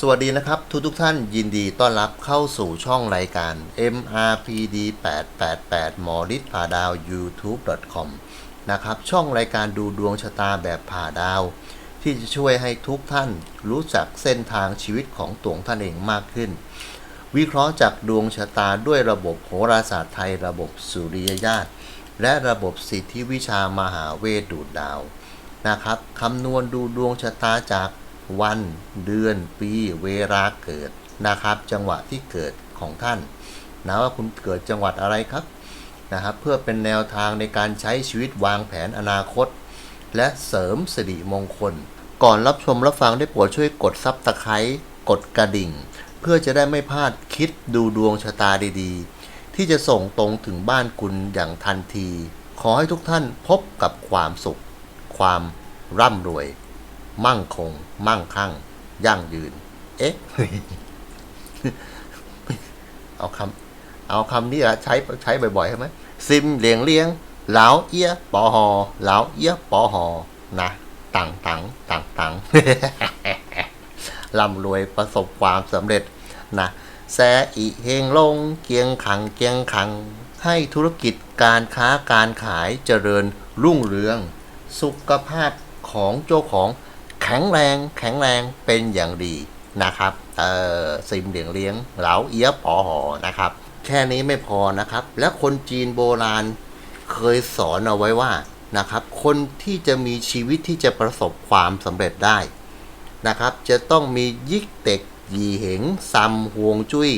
สวัสดีนะครับ ทุกทุกท่านยินดีต้อนรับเข้าสู่ช่องรายการ MRPD 888หมอฤทธิ์ผ่าดาว youtube.com นะครับ ช่องรายการดูดวงชะตาแบบผ่าดาว ที่จะช่วยให้ทุกท่านรู้จักเส้นทางชีวิตของตัวท่านเองมากขึ้น วิเคราะห์จากดวงชะตาด้วยระบบโหราศาสตร์ไทยระบบสุริยญาตและระบบสิทธิวิชามหาเวทดูดดาวนะครับคำนวณดูดวงชะตาจาก วัน เดือน ปี เวลาเกิดนะครับ จังหวะที่เกิดของท่านนะว่าคุณเกิดจังหวัดอะไรครับนะครับ เพื่อเป็นแนวทางในการใช้ชีวิตวางแผนอนาคต และเสริมสิริมงคล ก่อนรับชมรับฟังได้โปรดช่วยกดซับสไครต์กดกระดิ่ง เพื่อจะได้ไม่พลาดคิดดูดวงชะตาดีๆ ที่จะส่งตรงถึงบ้านคุณอย่างทันที ขอให้ทุกท่านพบกับความสุข ความร่ำรวย มั่งคง มั่งคั่ง ยั่งยืน เอ๊ะ เอาคำเอาคำนี้อะใช้ใช้บ่อยๆใช่ไหมซิมเลียงเลียงเหลาเอี้ยปอหอเหลาเอี้ยปอหอนะต่างต่างต่างต่างร่ำรวยประสบความสำเร็จนะแซอีเฮงลง เกียงขังเกียงขัง ให้ธุรกิจการค้าการขายเจริญรุ่งเรือง สุขภาพของเจ้าของ แข็งแรงแข็งแรงเป็นอย่างดีนะครับเอ่อซิมเหลียงเลี้ยงเหลาเอียบปอหอนะครับ แค่นี้ไม่พอนะครับ และคนจีนโบราณเคยสอนเอาไว้ว่านะครับ คนที่จะมีชีวิตที่จะประสบความสำเร็จได้นะครับ จะต้องมียิกเต็กยีเหงซัมฮวงจุ้ย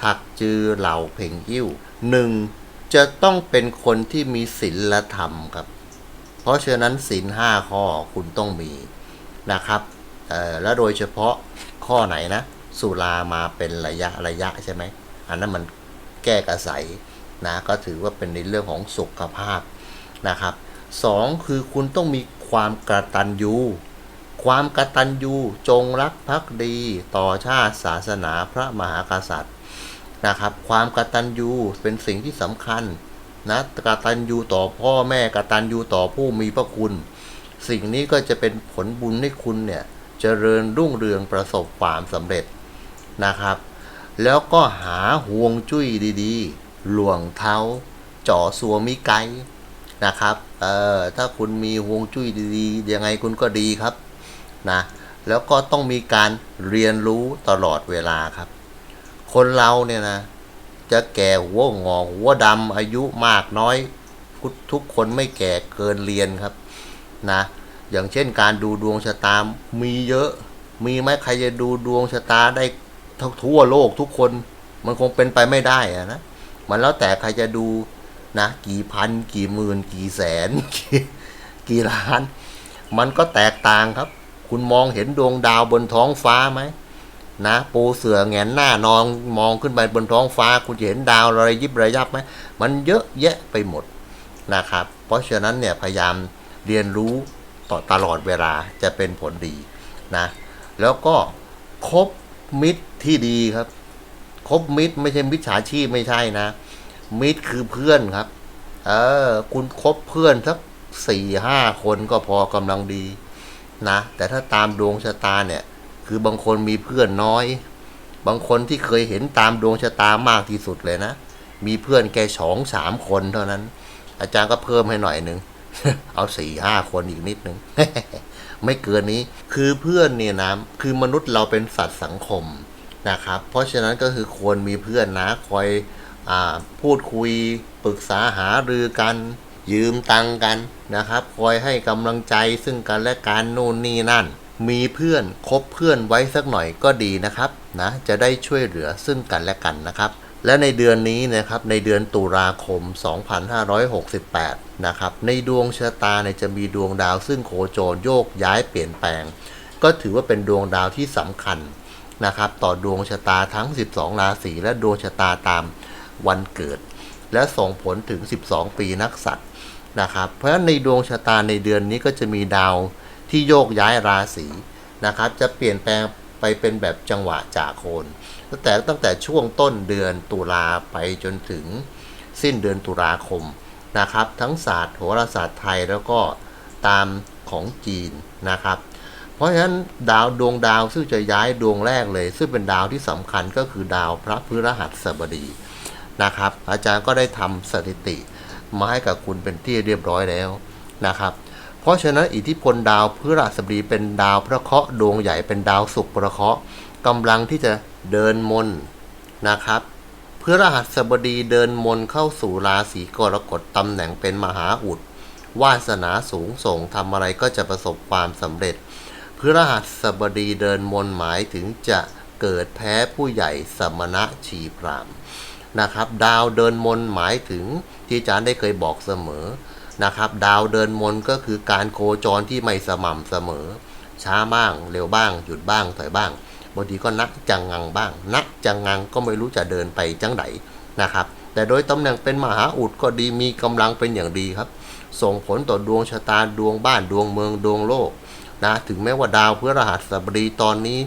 ถักจือเหล่าเพ่งยิ้วหนึ่งจะต้องเป็นคนที่มีศีลธรรมครับ เพราะฉะนั้นศีลห้าข้อคุณต้องมี นะครับและโดยเฉพาะข้อไหนนะสุรามาเป็นระยะระยะใช่ไหมอันนั้นมันแก้กระใสนะก็ถือว่าเป็นในเรื่องของสุขภาพนะครับสองคือคุณต้องมีความกระตัญญูความกตัญญูจงรักภักดีต่อชาติศาสนาพระมหากษัตริย์นะครับความกตัญญูเป็นสิ่งที่สำคัญนะกตัญญูต่อพ่อแม่กตัญญูต่อผู้มีพระคุณ สิ่งนี้ก็จะเป็นผลบุญให้คุณเนี่ยเจริญรุ่งเรืองประสบความสำเร็จนะครับ แล้วก็หาห่วงจุ้ยดีๆ หลวงเท้าจ่อสัวมิไกนะครับ เอ่อ ถ้าคุณมีห่วงจุ้ยดีๆ ยังไงคุณก็ดีครับนะ แล้วก็ต้องมีการเรียนรู้ตลอดเวลาครับ คนเราเนี่ยนะ จะแก่หัวงอหัวดำอายุมากน้อยทุกคนไม่แก่เกินเรียนครับนะ อย่างเช่นการดูดวงชะตา มีเยอะ มีไหมใครจะดูดวงชะตาได้ทั้งทั่วโลกทุกคน มันคงเป็นไปไม่ได้อะนะ มันแล้วแต่ใครจะดูนะ กี่พัน กี่หมื่น กี่แสนกี่กี่ล้าน มันก็แตกต่างครับ คุณมองเห็นดวงดาวบนท้องฟ้าไหมนะปูเสือแงนหน้านองมองขึ้นไปบนท้องฟ้า คุณจะเห็นดาวระไรยิบระยับไหมมันเยอะแยะไปหมดนะครับ เพราะฉะนั้นเนี่ยพยายามเรียนรู้ ต่อตลอดเวลาจะเป็นผลดีนะ แล้วก็คบมิตรที่ดีครับ คบมิตรไม่ใช่มิจฉาชีพไม่ใช่นะ มิตรคือเพื่อนครับ เออ คุณคบเพื่อนสักสี่ห้าคนก็พอกำลังดีนะ แต่ถ้าตามดวงชะตาเนี่ย คือบางคนมีเพื่อนน้อย บางคนที่เคยเห็นตามดวงชะตามากที่สุดเลยนะ มีเพื่อนแค่สองสามคนเท่านั้น อาจารย์ก็เพิ่มให้หน่อยหนึ่ง เอาสี่ห้าคนอีกนิดนึงไม่เกินนี้คือเพื่อนเนี่ยนะคือมนุษย์เราเป็นสัตว์สังคมนะครับ เพราะฉะนั้นก็คือควรมีเพื่อนนะคอยอพูดคุยปรึกษาหารือกัน ยืมตังกันนะครับ คอยให้กำลังใจซึ่งกันและกันนู่นนี่นั่น มีเพื่อนคบเพื่อนไว้สักหน่อยก็ดีนะครับนะจะได้ช่วยเหลือซึ่งกันและกันนะครับ และในเดือนนี้นะครับในเดือนตุลาคม 2568 นะครับในดวงชะตาเนี่ยจะมีดวงดาวซึ่งโคจรโยกย้ายเปลี่ยนแปลง ก็ถือว่าเป็นดวงดาวที่สำคัญนะครับต่อดวงชะตาทั้ง 12 ราศีและดวงชะตาตามวันเกิด และส่งผลถึง 12 ปีนักสัตว์นะครับเพราะฉะนั้นในดวงชะตาในเดือนนี้ก็จะมีดาวที่โยกย้ายราศีนะครับจะเปลี่ยนแปลงไปเป็นแบบจังหวะจากโคน ตั้งแต่ตั้งแต่ช่วงต้นเดือนตุลาไปจนถึงสิ้นเดือนตุลาคมนะครับ ทั้งศาสตร์โหราศาสตร์ไทยแล้วก็ตามของจีนนะครับ เพราะฉะนั้นดาวดวงดาวซึ่งจะย้ายดวงแรกเลย ซึ่งเป็นดาวที่สำคัญก็คือดาวพระพฤหัสบดีนะครับ อาจารย์ก็ได้ทำสถิติมาให้กับคุณเป็นที่เรียบร้อยแล้วนะครับเพราะฉะนั้นอิทธิพลดาวพฤหัสบดีเป็นดาวพระเคราะห์ดวงใหญ่เป็นดาวศุกร์ประเคราะห์กำลังที่จะ เดินมนนะครับเพฤหัสบดีเดินมนเข้าสู่ราศีกรกฎตำแหน่งเป็นมหาอุด วาสนาสูงส่งทำอะไรก็จะประสบความสำเร็จเพฤหัสบดีเดินมนหมายถึงจะเกิดแพ้ผู้ใหญ่สมณะชีพรามนะครับ ดาวเดินมนหมายถึงที่อาจารย์ได้เคยบอกเสมอนะครับ ดาวเดินมนก็คือการโคจรที่ไม่สม่ำเสมอ ช้าบ้าง เร็วบ้าง หยุดบ้างถอยบ้าง บางทีก็นักจังงังบ้าง นักจังงังก็ไม่รู้จะเดินไปจังไหนนะครับ แต่โดยตำแหน่งเป็นมหาอุดก็ดีมีกำลังเป็นอย่างดีครับ ส่งผลต่อดวงชะตาดวงบ้านดวงเมืองดวงโลกนะถึงแม้ว่าดาวพฤหัสบดีตอนนี้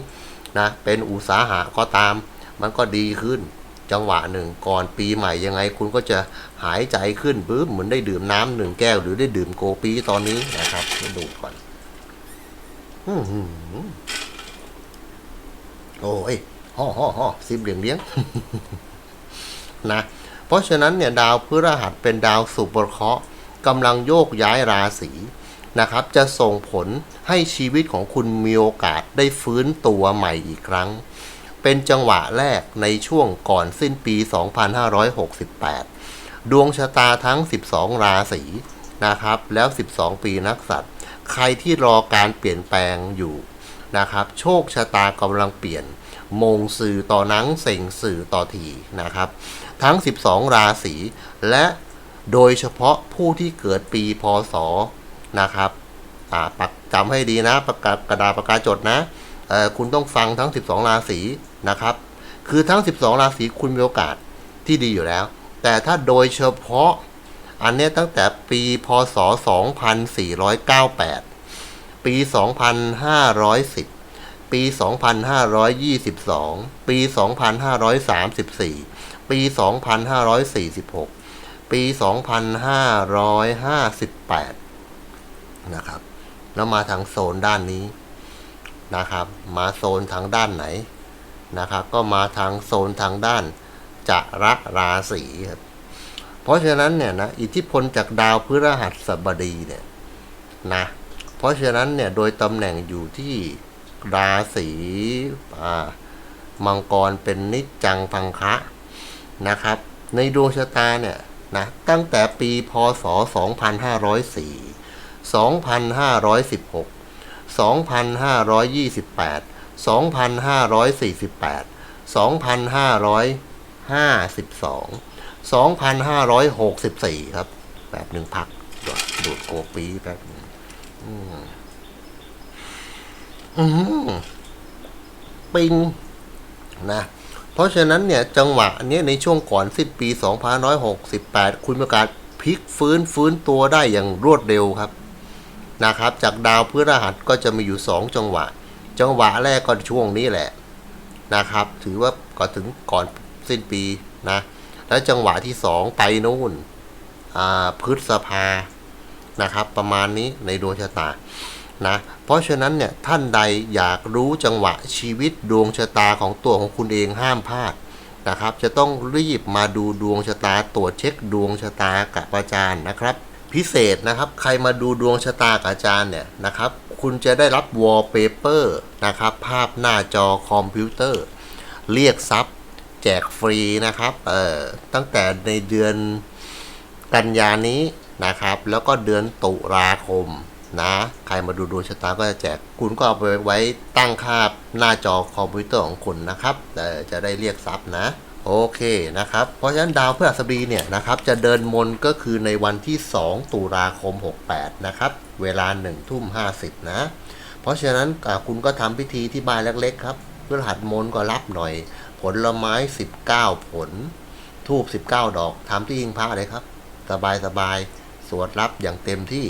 นะเป็นอุตสาหะก็ตาม มันก็ดีขึ้นจังหวะหนึ่งก่อนปีใหม่ยังไง คุณก็จะหายใจขึ้นปึ๊บเหมือนได้ดื่มน้ำหนึ่งแก้วหรือได้ดื่มโกปีตอนนี้นะครับดูก่อน อื้อหือ โอ้ยห่อห่อห่อซิบเหลียงเลี้ยงนะ เพราะฉะนั้นเนี่ยดาวพฤหัสเป็นดาวสุปเคราะห์กำลังโยกย้ายราศีนะครับ จะส่งผลให้ชีวิตของคุณมีโอกาสได้ฟื้นตัวใหม่อีกครั้ง เป็นจังหวะแรกในช่วงก่อนสิ้นปี 2568 ดวงชะตาทั้ง 12 ราศีนะครับ แล้ว 12 ปีนักสัตว์ ใครที่รอการเปลี่ยนแปลงอยู่ นะครับ โชคชะตากำลังเปลี่ยน มงสื่อต่อนังเส่งสื่อต่อทีนะครับ ทั้ง 12 ราศีและโดยเฉพาะผู้ที่เกิดปีพศนะครับปักจำให้ดีนะประกาศกระดาษประกาศจดนะคุณต้องฟังทั้ง 12 ราศีนะครับ คือทั้ง 12 ราศีคุณมีโอกาสที่ดีอยู่แล้ว แต่ถ้าโดยเฉพาะอันนี้ตั้งแต่ปีพศ 2498 ปี 2510 ปี 2522 ปี 2534 ปี 2546 ปี 2558 นะครับ แล้วมาทางโซนด้านนี้นะครับ มาโซนทางด้านไหนนะครับ ก็มาทางโซนทางด้านจะระราศีครับเพราะฉะนั้นเนี่ยนะอิทธิพลจากดาวพฤหัสบดีเนี่ยนะ เพราะฉะนั้นเนี่ยโดยตำแหน่งอยู่ที่ราศีมังกรเป็นนิจจังพังคะนะครับ ในดวงชะตาเนี่ยนะตั้งแต่ปีพศ 2504 2516 2528 2548 2552 2564 ครับแบบหนึ่งพักดูดโกปีแป๊บนึง อืมอืมปิงนะ เพราะฉะนั้นเนี่ย จังหวะเนี้ยในช่วงก่อนสิ้นปี 2568 คุณมีโอกาสพลิกฟื้นฟื้นตัวได้อย่างรวดเร็วครับ นะครับ จากดาวพฤหัสก็จะมีอยู่ 2 จังหวะ จังหวะแรกก็ช่วงนี้แหละนะครับ ถือว่าก่อนถึงก่อนสิ้นปีนะ แล้วจังหวะที่ 2 ไปนู่น อ่าพฤษภา นะครับ ประมาณนี้ในดวงชะตานะเพราะฉะนั้นเนี่ยท่านใดอยากรู้จังหวะชีวิตดวงชะตาของตัวของคุณเองห้ามพลาดนะครับ จะต้องรีบมาดูดวงชะตาตรวจเช็คดวงชะตากับอาจารย์นะครับ พิเศษนะครับใครมาดูดวงชะตากับอาจารย์เนี่ยนะครับ คุณจะได้รับวอลเปเปอร์นะครับ ภาพหน้าจอคอมพิวเตอร์ เรียกทรัพย์แจกฟรีนะครับ เอ่อ ตั้งแต่ในเดือนกันยานี้ นะครับ แล้วก็เดือนตุลาคมนะใครมาดูดวงชะตาก็จะแจก คุณก็เอาไปไว้ตั้งค่าหน้าจอคอมพิวเตอร์ของคุณนะครับเอ่จะได้เรียกทรัพย์นะโอเคนะครับ เพราะฉะนั้นดาวพฤหัสบดีเนี่ยนะครับจะเดินมนก็คือในวันที่ 2 ตุลาคม 68 นะครับ เวลา 1 ทุ่ม 50 นะ เพราะฉะนั้นคุณก็ทำพิธีที่บ้านเล็กๆครับพฤหัสมนก็รับหน่อย ผลไม้ 19 ผล ทูบ 19 ดอกทำที่ยิงพระเลยครับ สบายสบาย สวดรับอย่างเต็มที่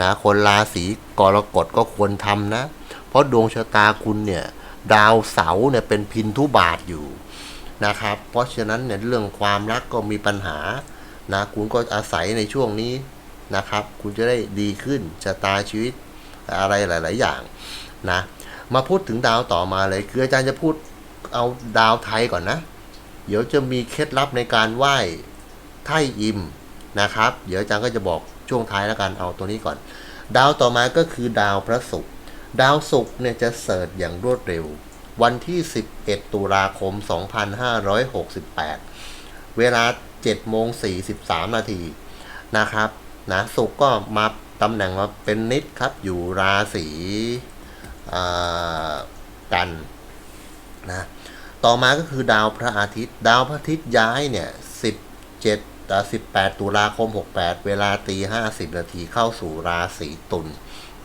นะคนราศีกรกฎก็ควรทำนะ เพราะดวงชะตาคุณเนี่ยดาวเสาร์เนี่ยเป็นพินทุบาทอยู่นะครับ เพราะฉะนั้นเนี่ยเรื่องความรักก็มีปัญหานะคุณก็อาศัยในช่วงนี้นะครับ คุณจะได้ดีขึ้นชะตาชีวิตอะไรหลาย ๆ อย่างนะมาพูดถึงดาวต่อมาเลยคืออาจารย์จะพูดเอาดาวไทยก่อนนะ เดี๋ยวจะมีเคล็ดลับในการไหว้ไท่อิม นะครับ เดี๋ยวอาจารย์ก็จะบอกช่วงท้ายแล้วกันเอาตัวนี้ก่อน ดาวต่อมาก็คือดาวพระศุกร์ดาวศุกร์เนี่ยจะเสิร์ชอย่างรวดเร็ว วันที่ 11 ตุลาคม 2568 เวลา7โมง43 นาทีนะครับนะศุกร์ก็มาตำแหน่งมาเป็นนิดครับอยู่ราศีกันนะต่อมาก็คือดาวพระอาทิตย์ ดาวพระอาทิตย์ย้ายเนี่ย 17 18 ตุลาคม 68 เวลาตี50 นาทีเข้าสู่ราศีตุล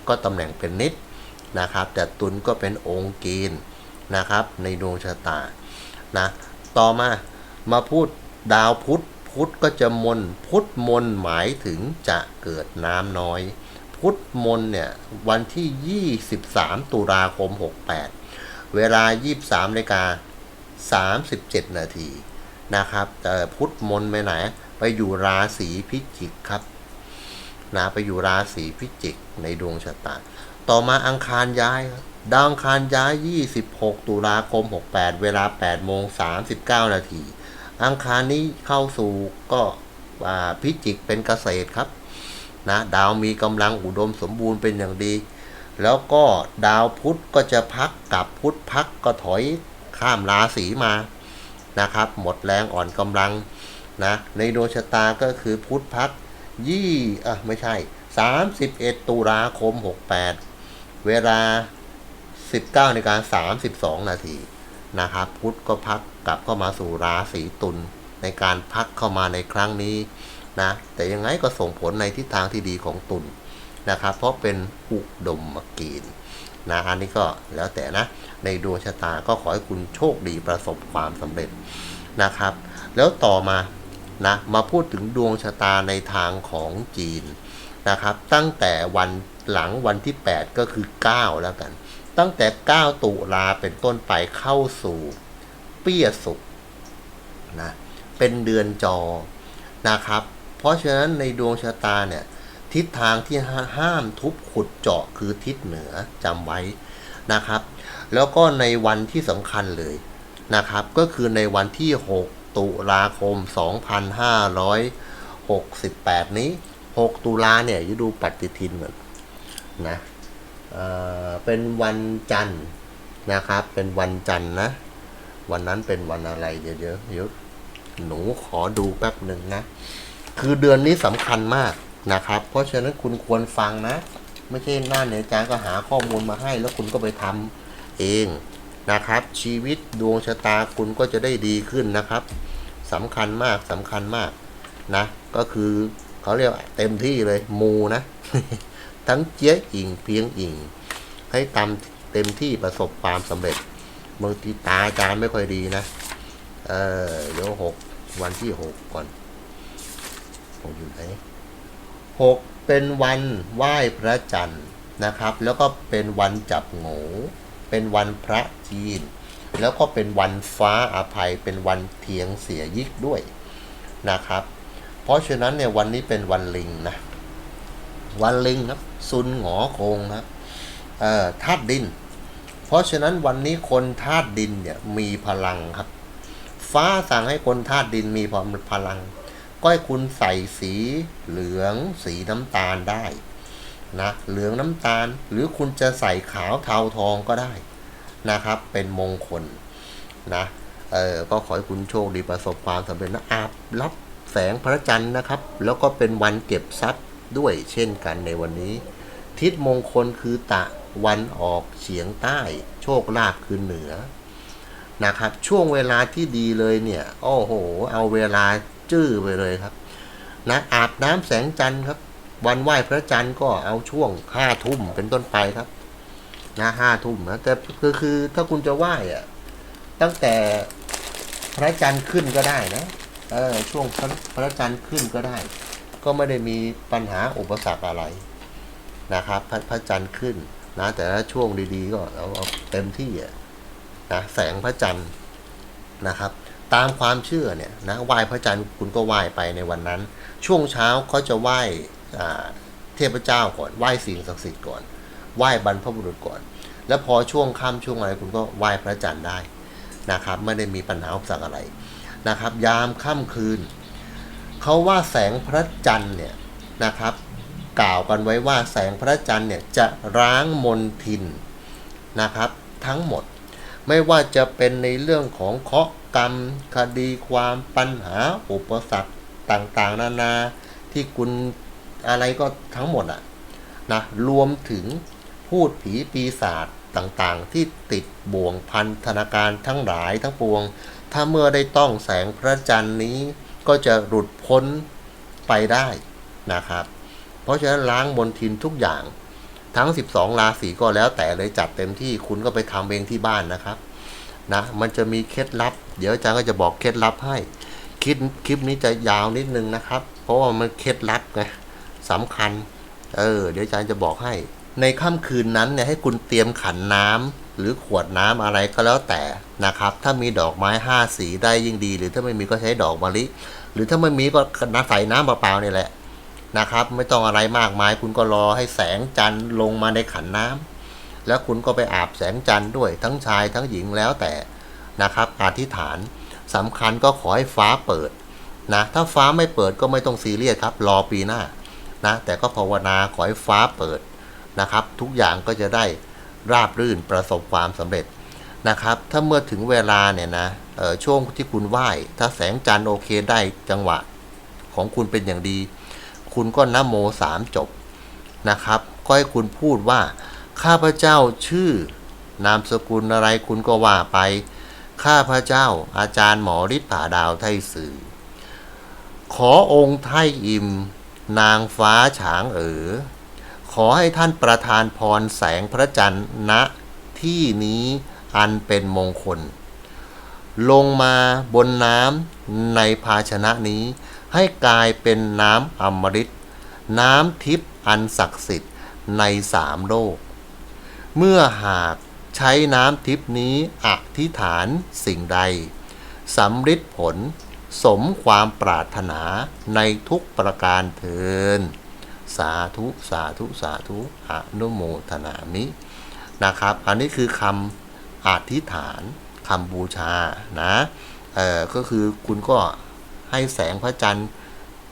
ก็ตำแหน่งเป็นนิดนะครับ แต่ตุลก็เป็นองค์กีนนะครับ ในดวงชะตานะต่อมามาพูดดาวพุธพุธก็จะมนพุธมนหมายถึงจะเกิดน้ำน้อย พุธมนเนี่ยวันที่ 23 ตุลาคม 68 เวลา 23นาฬิกา37 นาทีนะครับแต่พุธมนไปไหน ไปอยู่ราศีพิจิกครับนะไปอยู่ราศีพิจิกในดวงชะตา ต่อมาอังคารย้ายดาวอังคารย้าย 26 ตุลาคม 68 เวลา8โมง39 นาที อังคารนี้เข้าสู่ก็พิจิกเป็นเกษตรครับนะดาวมีกำลังอุดมสมบูรณ์เป็นอย่างดี แล้วก็ดาวพุธก็จะพักกับพุธพักก็ถอยข้ามราศีมานะครับ หมดแรงอ่อนกำลัง นะในดวงชะตาก็คือพุธพักยี่อะไม่ใช่ 31 ตุลาคม 68 เวลา 19นาฬิกา32 นาทีนะครับ พุธก็พักกลับเข้ามาสู่ราศีตุลในการพักเข้ามาในครั้งนี้นะแต่ยังไงก็ส่งผลในทิศทางที่ดีของตุลนะครับ เพราะเป็นอุดมกีนนะอันนี้ก็แล้วแต่นะ ในดวงชะตาก็ขอให้คุณโชคดีประสบความสำเร็จนะครับ แล้วต่อมา นะมาพูดถึงดวงชะตาในทางของจีนนะครับ ตั้งแต่วันหลังวันที่ 8 ก็คือ 9 แล้วกัน ตั้งแต่ 9 ตุลาเป็นต้นไปเข้าสู่เปี้ยสุกนะเป็นเดือนจอนะครับ เพราะฉะนั้นในดวงชะตาเนี่ยทิศทางที่ห้ามทุบขุดเจาะคือทิศเหนือจำไว้นะครับ แล้วก็ในวันที่สำคัญเลยนะครับ ก็คือในวันที่ 6 ตุลาคม 2568 นี้ 6 ตุลาเนี่ยจะดูปฏิทินเหมือนนะเออเป็นวันจันทร์นะครับ เป็นวันจันทร์นะ วันนั้นเป็นวันอะไรเยวเดี๋ยวเดี๋ยวหนูขอดูแป๊บหนึ่งนะ คือเดือนนี้สำคัญมากนะครับ เพราะฉะนั้นคุณควรฟังนะ ไม่ใช่หน้าเนี่ยอาจารย์ก็หาข้อมูลมาให้ แล้วคุณก็ไปทำเอง นะครับ ชีวิตดวงชะตาคุณก็จะได้ดีขึ้นนะครับสำคัญมากสำคัญมากนะ ก็คือเขาเรียกเต็มที่เลยมูนะ ทั้งเจี๊ยอิงเพียงอิง ให้ตามเต็มที่ประสบความสำเร็จบางทีตาอาจารย์ไม่ค่อยดีนะ เออเดี๋ยวหกวันที่หกก่อนผมอยู่ไหนหกเป็นวันไหว้พระจันทร์นะครับ แล้วก็เป็นวันจับโงู เป็นวันพระจีน แล้วก็เป็นวันฟ้าอภัย เป็นวันเทียงเสียยิกด้วยนะครับ เพราะฉะนั้นเนี่ยวันนี้เป็นวันลิงนะ วันลิงครับซุนหงอโคงครับธาตุดิน เพราะฉะนั้นวันนี้คนธาตุดินเนี่ยมีพลังครับ ฟ้าสั่งให้คนธาตุดินมีพลัง ก็ให้คุณใส่สีเหลือง สีน้ำตาลได้ นะเหลืองน้ำตาล หรือคุณจะใส่ขาวเทาทองก็ได้นะครับ เป็นมงคลนะเออก็ขอให้คุณโชคดีประสบความสำเร็จนะอาบรับแสงพระจันทร์นะครับ แล้วก็เป็นวันเก็บทรัพย์ด้วยเช่นกันในวันนี้ ทิศมงคลคือตะวันออกเฉียงใต้ โชคลาภคือเหนือนะครับ ช่วงเวลาที่ดีเลยเนี่ย โอ้โห เอาเวลาจื้อไปเลยครับนะอาบน้ำแสงจันทร์ครับ วันไหว้พระจันทร์ก็เอาช่วงห้าทุ่มเป็นต้นไปครับนะห้าทุ่มนะแต่คือคือถ้าคุณจะไหว้อะตั้งแต่พระจันทร์ขึ้นก็ได้นะเออช่วงพระพระจันทร์ขึ้นก็ได้ ก็ไม่ได้มีปัญหาอุปสรรคอะไรนะครับพระพระจันทร์ขึ้นนะแต่ถ้าช่วงดีๆ ก็เอาเอาเต็มที่อะนะแสงพระจันทร์นะครับ ตามความเชื่อเนี่ยนะไหว้พระจันทร์คุณก็ไหว้ไปในวันนั้น ช่วงเช้าเขาจะไหว้ เทพเจ้าก่อนไหว้สิ่งศักดิ์สิทธิ์ก่อนไหว้บรรพบุรุษก่อน แล้วพอช่วงค่ำช่วงอะไรคุณก็ไหว้พระจันทร์ได้นะครับ ไม่ได้มีปัญหาอุปสรรคอะไรนะครับ ยามค่ำคืนเขาว่าแสงพระจันทร์เนี่ยนะครับ กล่าวกันไว้ว่าแสงพระจันทร์เนี่ยจะร้างมนทินนะครับ ทั้งหมดไม่ว่าจะเป็นในเรื่องของเคาะกรรม คดีความปัญหาอุปสรรคต่างๆ นานาที่คุณ อะไรก็ทั้งหมดอะนะรวมถึงพูดผีปีศาจต่างๆ ที่ติดบ่วงพันธนาการทั้งหลายทั้งปวง ถ้าเมื่อได้ต้องแสงพระจันทร์นี้ก็จะหลุดพ้นไปได้นะครับ เพราะฉะนั้นล้างมนทินทุกอย่างทั้ง 12 ราศีก็แล้วแต่เลยจัดเต็มที่คุณก็ไปทำเองที่บ้านนะครับนะมันจะมีเคล็ดลับ เดี๋ยวอาจารย์ก็จะบอกเคล็ดลับให้คลิปคลิปนี้จะยาวนิดนึงนะครับ เพราะว่ามันเคล็ดลับไง สำคัญ เออ เดี๋ยวอาจารย์จะบอกให้ ในค่ำคืนนั้นเนี่ยให้คุณเตรียมขันน้ำหรือขวดน้ำอะไรก็แล้วแต่นะครับ ถ้ามีดอกไม้ห้าสีได้ยิ่งดี หรือถ้าไม่มีก็ใช้ดอกมะลิ หรือถ้าไม่มีก็น้ำใส่น้ำเปล่าๆนี่แหละนะครับ ไม่ต้องอะไรมากมาย คุณก็รอให้แสงจันทร์ลงมาในขันน้ำแล้วคุณก็ไปอาบแสงจันทร์ด้วยทั้งชายทั้งหญิงแล้วแต่นะครับอธิษฐานสำคัญก็ขอให้ฟ้าเปิดนะถ้าฟ้าไม่เปิดก็ไม่ต้องซีเรียสครับ รอปีหน้า นะแต่ก็ภาวนาขอให้ฟ้าเปิดนะครับ ทุกอย่างก็จะได้ราบรื่นประสบความสำเร็จนะครับ ถ้าเมื่อถึงเวลาเนี่ยนะช่วงที่คุณไหว้ ถ้าแสงจันทร์โอเคได้จังหวะของคุณเป็นอย่างดี คุณก็นะโมสามจบนะครับก็ให้คุณพูดว่าข้าพเจ้าชื่อนามสกุลอะไรคุณก็ว่าไป ข้าพเจ้าอาจารย์หมอฤทธิ์ผาดาวไทยสื่อ ขอองค์ไทยอิม นางฟ้าฉางเอ๋อขอให้ท่านประทานพรแสงพระจันทร์ณที่นี้อันเป็นมงคล ลงมาบนน้ำในภาชนะนี้ ให้กลายเป็นน้ำอมฤตน้ำทิพย์อันศักดิ์สิทธิ์ในสามโลก เมื่อหากใช้น้ำทิพย์นี้อธิษฐานสิ่งใดสำฤทธิ์ผล สมความปรารถนาในทุกประการเทิน สาธุ สาธุ สาธุอนุโมทนามินะครับ อันนี้คือคำอธิษฐานคำบูชานะเออก็คือคุณก็ให้แสงพระจันทร์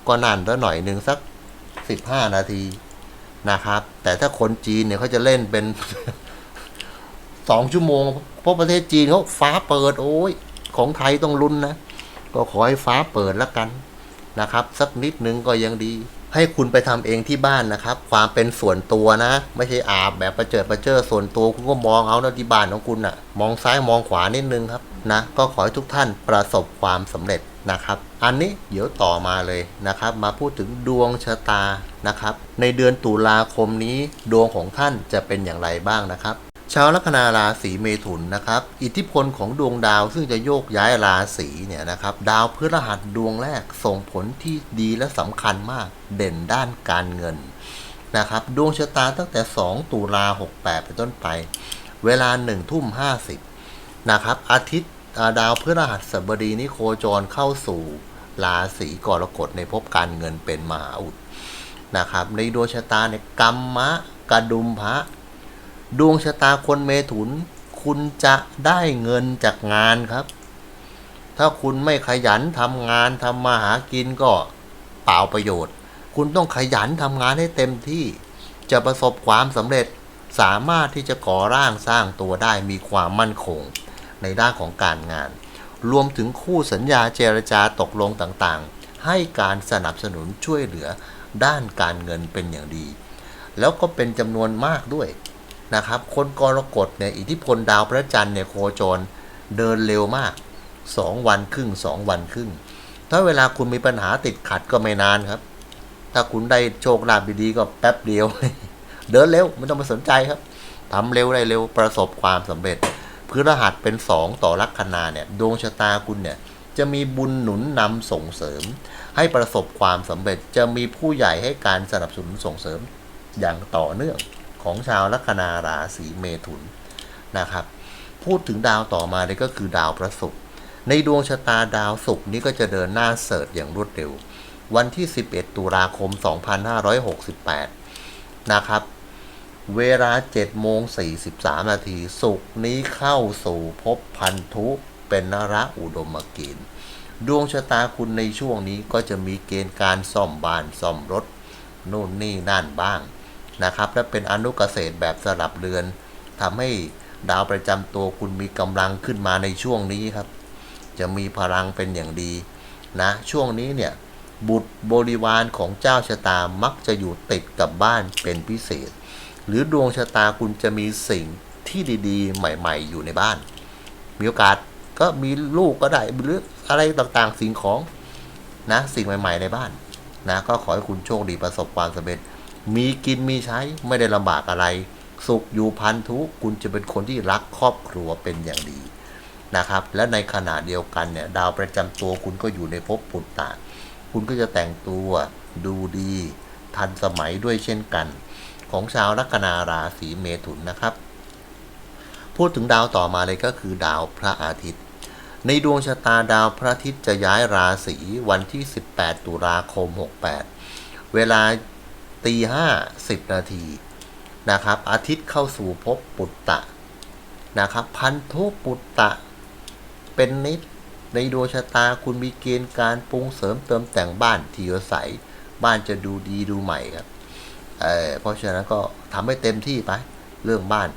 ก็นานแล้วหน่อยหนึ่งสัก 15 นาทีนะครับ แต่ถ้าคนจีนเนี่ยเขาจะเล่นเป็นสองชั่วโมง เพราะประเทศจีนเขาฟ้าเปิดโอ้ยของไทยต้องลุ้นนะ ก็ขอให้ฟ้าเปิดแล้วกันนะครับ สักนิดนึงก็ยังดี ให้คุณไปทำเองที่บ้านนะครับ ความเป็นส่วนตัวนะ ไม่ใช่อาบแบบประเจิดประเจิดส่วนตัวคุณก็มองเอานะที่บ้านของคุณนะ่ะ มองซ้ายมองขวานิดนึงครับนะก็ขอให้ทุกท่านประสบความสำเร็จนะครับ อันนี้เดี๋ยวต่อมาเลยนะครับ มาพูดถึงดวงชะตานะครับ ในเดือนตุลาคมนี้ดวงของท่านจะเป็นอย่างไรบ้างนะครับ ชาวลัคนาราศีเมถุนนะครับ อิทธิพลของดวงดาวซึ่งจะโยกย้ายราศีเนี่ยนะครับ ดาวพฤหัสดวงแรกส่งผลที่ดีและสำคัญมากเด่นด้านการเงินนะครับ ดวงชะตาตั้งแต่ 2 ตุลา68เป็นต้นไป เวลา1ทุ่ม50นะครับอาทิตย์ดาวพฤหัสบดีนี้โคจรเข้าสู่ราศีกรกฎในภพการเงินเป็นมหาอุดนะครับในดวงชะตาในยกรรมะกระดุมพระ ดวงชะตาคนเมถุน คุณจะได้เงินจากงานครับ ถ้าคุณไม่ขยันทำงานทำมาหากินก็เปล่าประโยชน์ คุณต้องขยันทำงานให้เต็มที่ จะประสบความสำเร็จสามารถที่จะก่อร่างสร้างตัวได้มีความมั่นคง ในด้านของการงาน รวมถึงคู่สัญญาเจรจาตกลงต่างๆ ให้การสนับสนุนช่วยเหลือด้านการเงินเป็นอย่างดี แล้วก็เป็นจำนวนมากด้วย นะครับ คนกรกฎเนี่ยอิทธิพลดาวพระจันทร์เนี่ยโคจรเดินเร็วมาก 2 วันครึ่ง 2 วันครึ่ง ถ้าเวลาคุณมีปัญหาติดขัดก็ไม่นานครับ ถ้าคุณได้โชคลาภดีๆก็แป๊บเดียว เดินเร็วไม่ต้องไปสนใจครับทำเร็วได้เร็วประสบความสำเร็จพฤหัสเป็น 2 ต่อลัคนาเนี่ยดวงชะตาคุณเนี่ยจะมีบุญหนุนนำส่งเสริม ให้ประสบความสำเร็จจะมีผู้ใหญ่ให้การสนับสนุนส่งเสริมอย่างต่อเนื่อง ของชาวลัคนาราศีเมถุนนะครับ พูดถึงดาวต่อมาเลยก็คือดาวพระศุกร์ในดวงชะตาดาวศุกร์นี้ก็จะเดินหน้าเสริฐอย่างรวดเร็ว วันที่ 11 ตุลาคม 2568 นะครับ เวลา7โมง43 นาทีสุกร์นี้เข้าสู่ภพพันธุเป็นนระอุดมเกณฑ์ดวงชะตาคุณในช่วงนี้ก็จะมีเกณฑ์การซ่อมบ้านซ่อมรถนู่นนี่นั่นบ้าง นะครับและเป็นอนุเกษตรแบบสลับเรือนทำให้ดาวประจำตัวคุณมีกำลังขึ้นมาในช่วงนี้ครับ จะมีพลังเป็นอย่างดีนะช่วงนี้เนี่ยบุตรบริวารของเจ้าชะตามักจะอยู่ติดกับบ้านเป็นพิเศษ หรือดวงชะตาคุณจะมีสิ่งที่ดีๆ ใหม่ ๆ อยู่ในบ้าน มีโอกาสก็มีลูกก็ได้หรืออะไรต่างๆสิ่งของนะสิ่งใหม่ ๆ ในบ้านนะก็ขอให้คุณโชคดีประสบความสำเร็จ มีกินมีใช้ไม่ได้ลำบากอะไร สุขอยู่พันธุคุณจะเป็นคนที่รักครอบครัวเป็นอย่างดีนะครับ และในขณะเดียวกันเนี่ยดาวประจำตัวคุณก็อยู่ในภพปุตตะคุณก็จะแต่งตัวดูดี ทันสมัยด้วยเช่นกัน ของชาวลัคนาราศีเมถุนนะครับ พูดถึงดาวต่อมาเลยก็คือดาวพระอาทิตย์ ในดวงชะตาดาวพระอาทิตย์จะย้ายราศีวันที่ 18 ตุลาคม 68 เวลา ตีห้าสิบนาทีนะครับ อาทิตย์เข้าสู่ภพปุตตะนะครับ พันธุปุตตะ เป็นนิดในดวงชะตาคุณมีเกณฑ์การปรุงเสริมเติมแต่งบ้านที่อยู่อาศัยบ้านจะดูดีดูใหม่ครับเเพราะฉะนั้นก็ทำให้เต็มที่ไปเรื่องบ้าน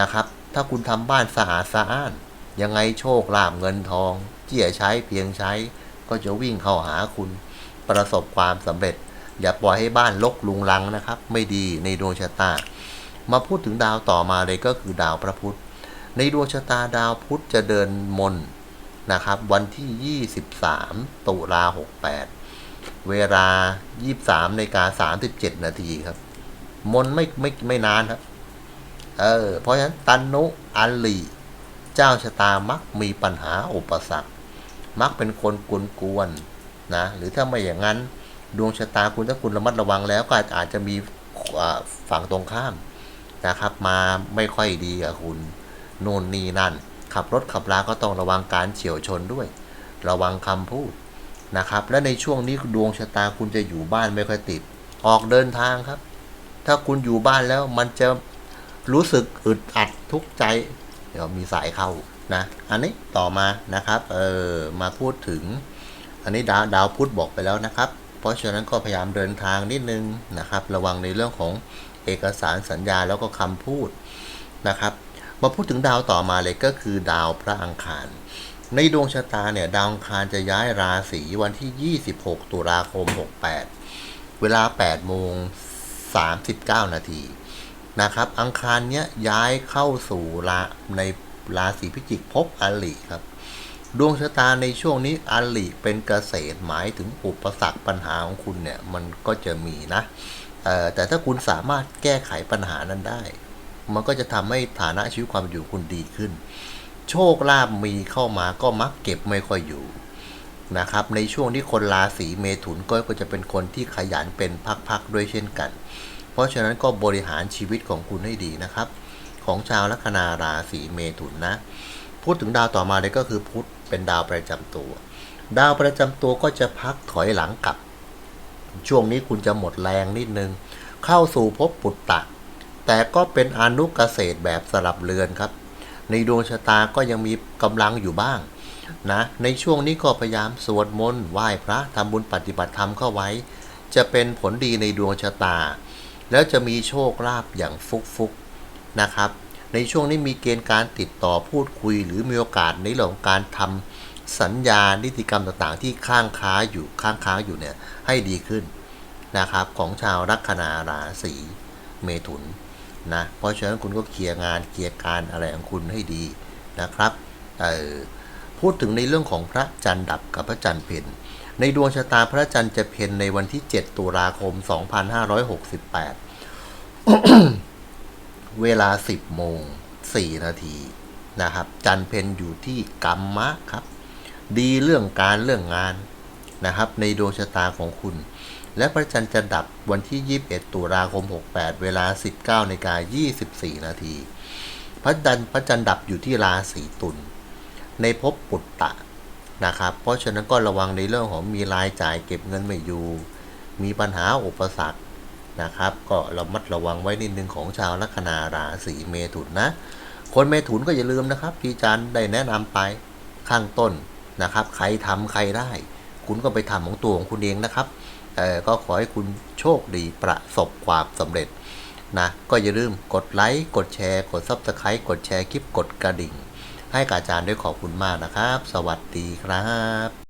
นะครับ ถ้าคุณทำบ้านสะอาดสะอ้าน ยังไงโชคลาภเงินทองเจี่ยใช้เพียงใช้ ก็จะวิ่งเข้าหาคุณประสบความสำเร็จ อย่าปล่อยให้บ้านลกลุงลังนะครับ ไม่ดีในดวงชะตา มาพูดถึงดาวต่อมาเลยก็คือดาวพระพุธ ในดวงชะตาดาวพุธจะเดินมนนะครับ วันที่ 23 ตุลา68 เวลา 23นาฬิกา37 นาทีครับ มนไม่ไม่ไม่นานครับเออเพราะฉะนั้นตันนุอัลลีเจ้าชะตามักมีปัญหาอุปสรรค มักเป็นคนกวนกวนๆนะ หรือถ้าไม่อย่างนั้น ดวงชะตาคุณถ้าคุณระมัดระวังแล้วก็อาจจะมีฝั่งตรงข้ามนะครับ มาไม่ค่อยดีกับคุณโน่นนี่นั่น ขับรถขับราก็ต้องระวังการเฉียวชนด้วย ระวังคำพูดนะครับ และในช่วงนี้ดวงชะตาคุณจะอยู่บ้านไม่ค่อยติด ออกเดินทางครับ ถ้าคุณอยู่บ้านแล้วมันจะรู้สึกอึดอัดทุกใจ เดี๋ยวมีสายเข้านะอันนี้ต่อมานะครับเออมาพูดถึง อันนี้ดาวดาวพุธบอกไปแล้วนะครับ เพราะฉะนั้นก็พยายามเดินทางนิดนึงนะครับ ระวังในเรื่องของเอกสารสัญญาแล้วก็คำพูดนะครับมาพูดถึงดาวต่อมาเลยก็คือดาวพระอังคาร ในดวงชะตาเนี่ยดาวอังคารจะย้ายราศีวันที่ 26 ตุลาคม 68 เวลา 8 โมง 39 นาทีนะครับ อังคารเนี้ยย้ายเข้าสู่ราในราศีพิจิกภพอลิครับ ดวงชะตาในช่วงนี้อลิเป็นเกษตรหมายถึงอุปสรรคปัญหาของคุณเนี่ย มันก็จะมีนะแต่ถ้าคุณสามารถแก้ไขปัญหานั้นได้ มันก็จะทำให้ฐานะชีวิตความอยู่คุณดีขึ้น โชคลาภมีเข้ามาก็มักเก็บไม่ค่อยอยู่นะครับ ในช่วงที่คนราศีเมถุนก็จะเป็นคนที่ขยันเป็นพักๆด้วยเช่นกัน เพราะฉะนั้นก็บริหารชีวิตของคุณให้ดีนะครับ ของชาวลัคนาราศีเมถุนนะ พูดถึงดาวต่อมาเลยก็คือพุธ เป็นดาวประจำตัว ดาวประจำตัวก็จะพักถอยหลังกลับ ช่วงนี้คุณจะหมดแรงนิดนึง เข้าสู่ภพปุตตะ แต่ก็เป็นอนุเกษตรแบบสลับเรือนครับ ในดวงชะตาก็ยังมีกำลังอยู่บ้างนะในช่วงนี้ก็พยายามสวดมนต์ไหว้พระทำบุญปฏิบัติธรรมเข้าไว้ จะเป็นผลดีในดวงชะตา แล้วจะมีโชคลาภอย่างฟุกๆนะครับ ในช่วงนี้มีเกณฑ์การติดต่อพูดคุย หรือมีโอกาสในเรื่องของการทำสัญญานิติกรรมต่างๆ ที่ค้างค้าอยู่ค้างค้างอยู่เนี่ยให้ดีขึ้นนะครับของชาวลัคนาราศีเมถุนนะเพราะฉะนั้นคุณก็เคลียร์งานเคลียร์การอะไรของคุณให้ดีนะครับเออพูดถึงในเรื่องของพระจันทร์ดับกับพระจันทร์เพ็ญในดวงชะตาพระจันทร์จะเพ็ญในวันที่ 7 ตุลาคม 2568 เวลา 10โมง4นาทีนะครับ จันเพ็ญอยู่ที่กัมมะครับ ดีเรื่องการเรื่องงานนะครับ ในดวงชะตาของคุณ และพระจันทร์จะดับวันที่ 21 ตุลาคม 68 เวลา 19นกา24 นาทีพระจันทร์พระจันทร์ดับอยู่ที่ราศีตุลในภพปุตตะนะครับ เพราะฉะนั้นก็ระวังในเรื่องของมีรายจ่ายเก็บเงินไม่อยู่ มีปัญหาอุปสรรค นะครับ ก็ระมัดระวังไว้นิดนึงของชาวลัคนาราศีเมถุนนะ คนเมถุนก็อย่าลืมนะครับ ที่อาจารย์ได้แนะนำไปข้างต้นนะครับ ใครทำใครได้ คุณก็ไปทำของตัวของคุณเองนะครับก็ขอให้คุณโชคดีประสบความสำเร็จนะก็อย่าลืมกดไลค์กดแชร์กดซับสไครต์กดแชร์คลิปกดกระดิ่ง ให้กับอาจารย์ด้วยขอบคุณมากนะครับ สวัสดีครับ